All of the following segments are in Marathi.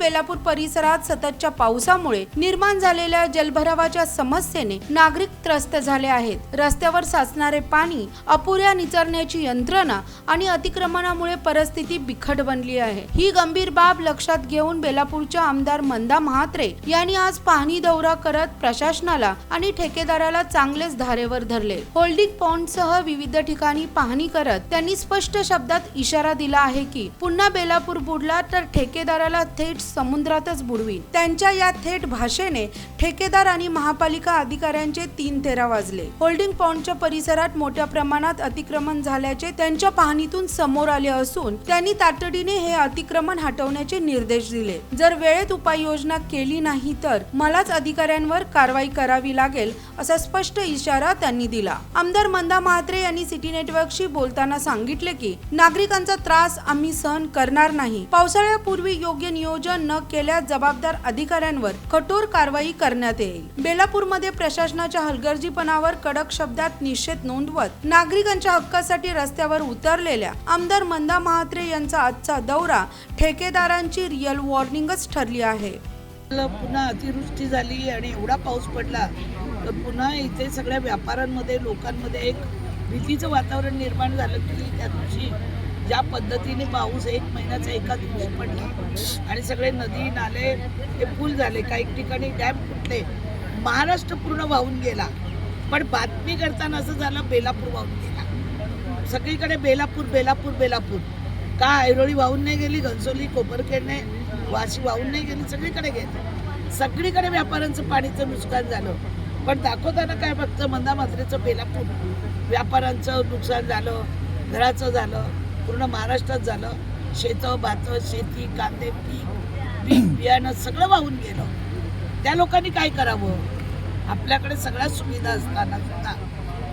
बेलापूर परिसरात सततच्या पावसामुळे निर्माण झालेल्या जलभरावाच्या समस्येने नागरिक त्रस्त झाले आहेत. रस्त्यावर साचणारे पाणी अपुऱ्या निचरण्याची यंत्रणा आणि अतिक्रमणामुळे परिस्थिती बिकट बनली आहे. ही गंभीर बाब लक्षात घेऊन बेलापूरच्या आमदार मंदा महात्रे यांनी आज पाहणी दौरा करत प्रशासनाला आणि ठेकेदाराला चांगलेच धारेवर धरले. होल्डिंग पॉइंटसह विविध ठिकाणी पाहणी करत त्यांनी स्पष्ट शब्दात इशारा दिला आहे की पुन्हा बेलापूर बुडला तर ठेकेदाराला थेट समुद्रातच बुडवीन. त्यांच्या या थेट भाषेने ठेकेदार आणि महापालिका अधिकाऱ्यांचे तीन तेरा वाजले. होल्डिंग पॉइंटच्या परिसरात मोठ्या प्रमाणात अतिक्रमण झाल्याचे त्यांच्या पाहणीतून समोर आले असून त्यांनी तातडीने हे अतिक्रमण हटवण्याचे निर्देश दिले. जर वेळेत उपाययोजना केली नाही तर मलाच अधिकाऱ्यांवर कारवाई करावी लागेल असा स्पष्ट इशारा त्यांनी दिला. आमदार मंदा महात्रे यांनी सिटी नेटवर्कशी बोलताना सांगितले की नागरिकांचा त्रास आम्ही सहन करणार नाही. पावसाळ्यापूर्वी योग्य नियोजन न केल्यास जबाबदार अधिकाऱ्यांवर कठोर कारवाई करण्यात येईल. बेलापूरमध्ये प्रशासनाच्या हलगर्जीपणावर कडक शब्दात निषेध नोंदवत नागरिकांच्या हक्कासाठी रस्त्यावर उतरलेल्या आमदार मंदा महात्रे यांचा आजचा दौरा ठेकेदारांची रिअल वॉर्निंगच ठरली आहे. पुन्हा अतिवृष्टी झाली आणि एवढा पाऊस पडला तर पुन्हा इथे सगळ्या व्यापाऱ्यांमध्ये लोकांमध्ये एक भीतीचं वातावरण निर्माण झालं की त्या दिवशी ज्या पद्धतीने पाऊस एक महिन्याचा एका दिवशी पडला आणि सगळे नदी नाले हे फुल झाले काही ठिकाणी डॅम फुटले महाराष्ट्र पूर्ण वाहून गेला. पण बातमी करताना असं झालं बेलापूर वाहून गेला. सगळीकडे बेलापूर बेलापूर बेलापूर. का ऐरोळी वाहून नाही गेली घनसोली कोपरखेडने वाशी वाहून नाही गेली सगळीकडे गेली. सगळीकडे व्यापाऱ्यांचं पाणीचं नुकसान झालं. पण दाखवताना काय फक्त मंदा मात्रेचं बेलापूर. व्यापाऱ्यांचं नुकसान झालं घराचं झालं. पूर्ण महाराष्ट्रात झालं. शेतं भातं शेती कांदे पीक पीक बियाणं सगळं वाहून गेलं. त्या लोकांनी काय करावं? आपल्याकडे सगळ्या सुविधा असताना सुद्धा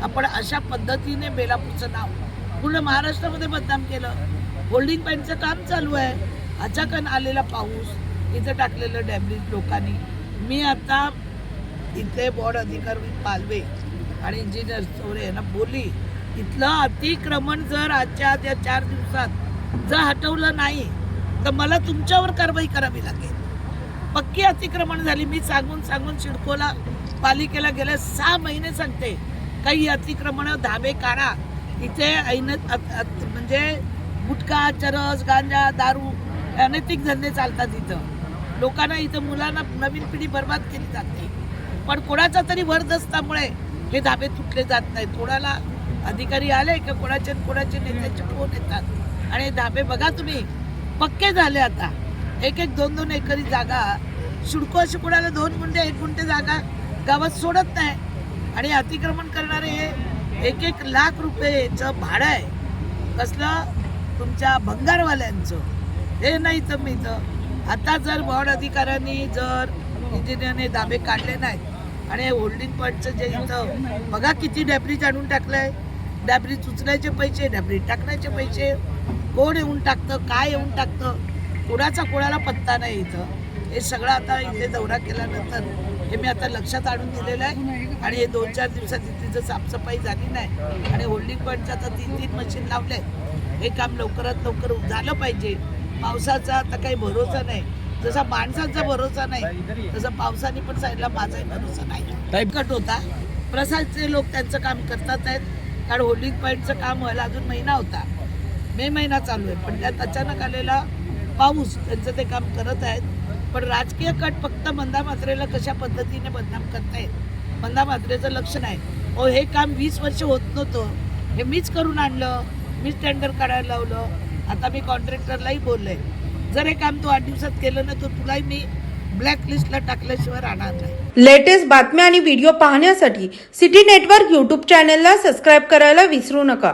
आपण अशा पद्धतीने बेलापूरचं नाव पूर्ण महाराष्ट्रामध्ये बदनाम केलं. होल्डिंग पॉईंटचं काम चालू आहे. अचाकन आलेला पाऊस इथं टाकलेलं डॅमेज लोकांनी. मी आता इथे बोर्ड अधिकारी पालवे आणि इंजिनियर चोरे यांना बोलली इथलं अतिक्रमण जर आजच्या त्या या चार दिवसात जर हटवलं नाही तर मला तुमच्यावर कारवाई करावी लागेल. पक्की अतिक्रमण झाली. मी सांगून सांगून सिडकोला पालिकेला गेल्या सहा महिने सांगते काही अतिक्रमणं धाबे काढा. इथे ऐन अत- म्हणजे गुटखा चरस गांजा दारू अनैतिक धंदे चालतात इथं. लोकांना इथं मुलांना नवीन पिढी बर्बाद केली जाते. पण कोणाचा तरी वरदस्तामुळे हे धाबे तुटले जात नाहीत. कोणाला अधिकारी आले की कोणाचे कोणाचे नेत्याचे फोन येतात. आणि धाबे बघा तुम्ही. पक्के झाले आता. एक एक दोन दोन एकरी जागा. शुडको अशी कोणाला दोन गुंठे एक गुंठे जागा गावात सोडत नाही. आणि अतिक्रमण करणारे हे एक एक लाख रुपयेचं भाडं आहे. कसलं? तुमच्या भंगारवाल्यांचं. हे नाही तर मी तर आता जर वॉर्ड अधिकाऱ्यांनी जर इंजिनियरने दाबे काढले नाहीत. आणि होल्डिंग पॉईंटचं जे इथं बघा किती डॅब्रीज आणून टाकलं आहे डॅब्रीज उचलायचे पैसे डॅब्रीज टाकण्याचे पैसे. कोण येऊन टाकतं काय येऊन टाकतं कोणाचा कोणाला पत्ता नाही इथं. हे सगळं आता इथे दौरा केल्यानंतर हे मी आता लक्षात आणून दिलेलं आहे. आणि हे दोन चार दिवसात इथे जर साफसफाई झाली नाही आणि होल्डिंग पॉईंटचं आता तीन तीन मशीन लावले हे काम लवकरात लवकर झालं पाहिजे. पावसाचा आता काही भरोसा नाही. जसा माणसांचा भरोसा नाही तसा पावसाने पण साईडला माझाही भरोसा नाही. कट होता. प्रसादचे लोक त्यांचं काम करतात आहेत. कारण होल्डिंग पॉईंटचं काम व्हायला अजून महिना होता. मे महिना चालू आहे. पण त्यात अचानक आलेला पाऊस त्यांचं ते काम करत आहेत. पण राजकीय कट फक्त मंदा मात्रेला कशा पद्धतीने बदनाम करतायत मंदा मात्रेचं लक्ष नाही. ओ हे काम वीस वर्ष होत नव्हतं. हे मीच करून आणलं. मीच टेंडर काढायला लावलं. आता मी कॉन्ट्रॅक्टरलाही बोलले. जर हे काम तू आठ दिवसात केलं ना तर तुलाही मी ब्लॅक लिस्टला टाकल्याशिवाय राहणार नाही. लेटेस्ट बातम्या आणि व्हिडिओ पाहण्यासाठी सिटी नेटवर्क यूट्यूब चॅनलला सबस्क्राईब करायला विसरू नका.